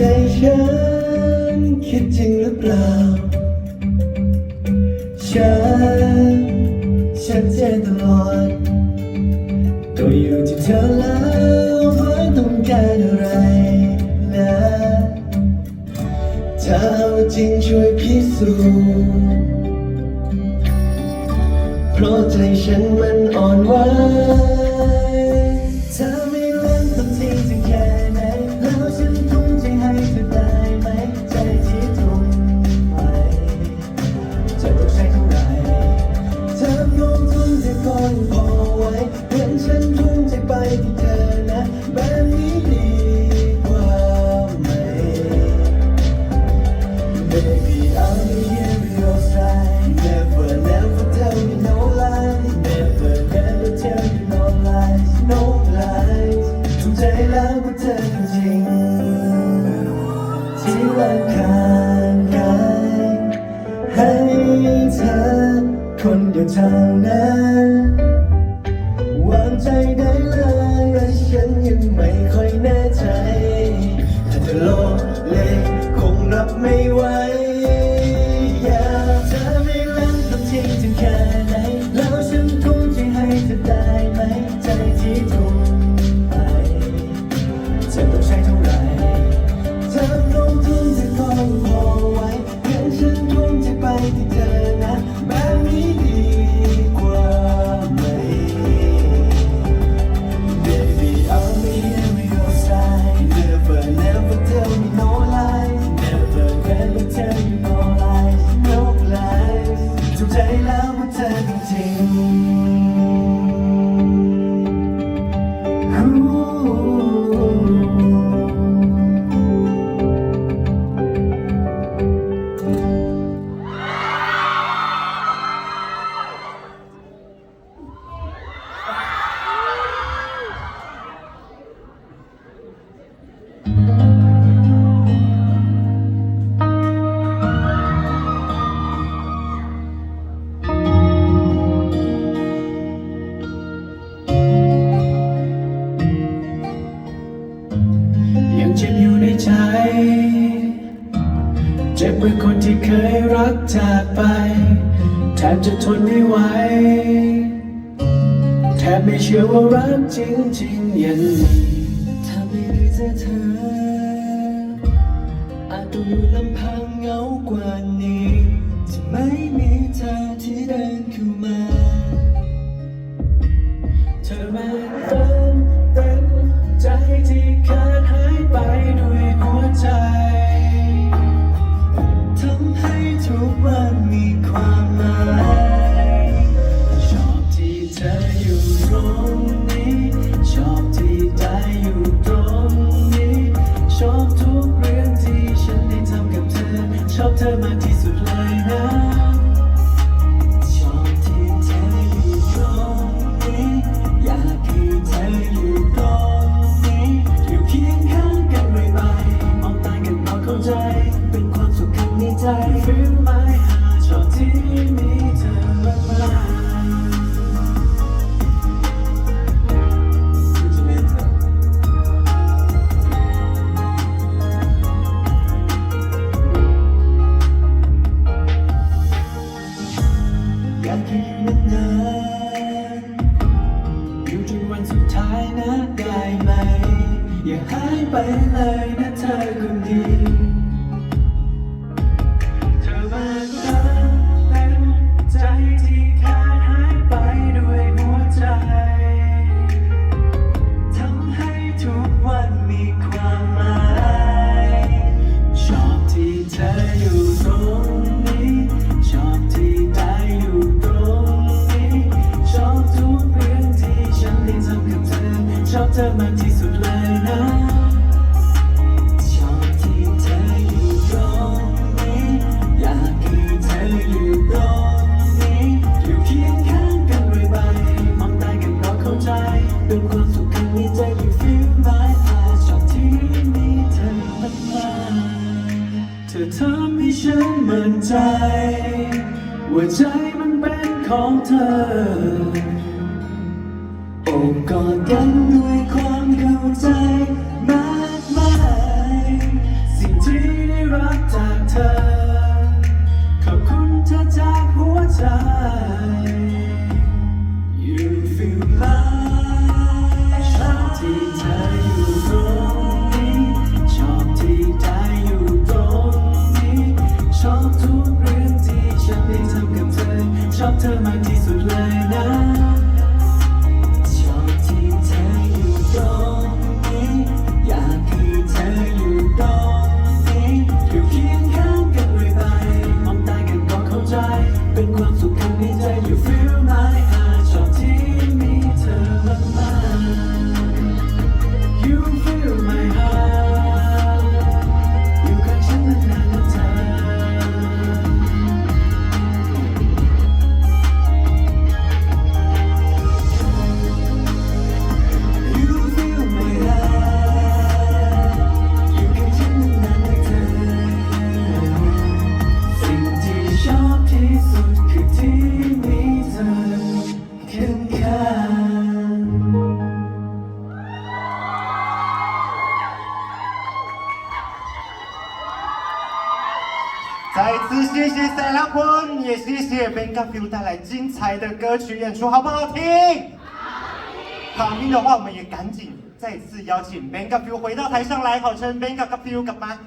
ใจฉัน คิดจริงหรือเปล่า ฉันชัดเจนตลอดก็อยู่ที่เธอแล้วไม่ต้องการอะไรนะถ้าเอาจริงช่วยพิสูจน์เพราะใจฉันมันอ่อนไหว ทุนจะก่อนพอไว้เห็นฉันทุ่มใจไปที่เธอนะแบบนี้ดีกว่าไหม Baby I'll be here by your side Never never tell me no lies Never never tell you no lies no lies ถูกใจแล้วก็เธอจริงๆที่รักกันกายให้เธอคนเดียวเท่านั้น เจ็บเมื่อคนที่เคยรักจากไป แทบจะทนไม่ไหว แทบไม่เชื่อว่ารักจริงๆยังมีถ้าไม่ได้เจอเธออาจต้องอยู่ลำพังเหงากว่า อยู่ตรงนี้ ชอบที่ได้อยู่ตรงนี้ ชอบทุกเรื่องที่ฉันได้ทำกับเธอ ชอบเธอมากที่สุดเลย ธอคนดีเธอมาเติมเต็มใจที่ขาดหายไปด้วยหัวใจทำให้ทุกวันมีความหมายชอบที่เธออยู่ตรงนี้ชอบที่ได้อยู่ตรงนี้ชอบทุกเรื่องที่ฉันได้ทำกับเธอชอบเธอมากที่สุดเลยนะ ใจ ว่าใจมันเป็นของเธอโอบกอดกันด้วยความเข้าใจ 谢谢塞拉波，也谢谢 b e n g a f i e l 带来精彩的歌曲演出，好不好听？好听。的话，我们也赶紧再次邀请 b e n g a f i e 回到台上来，好称 b e n g a f i e l 干嘛？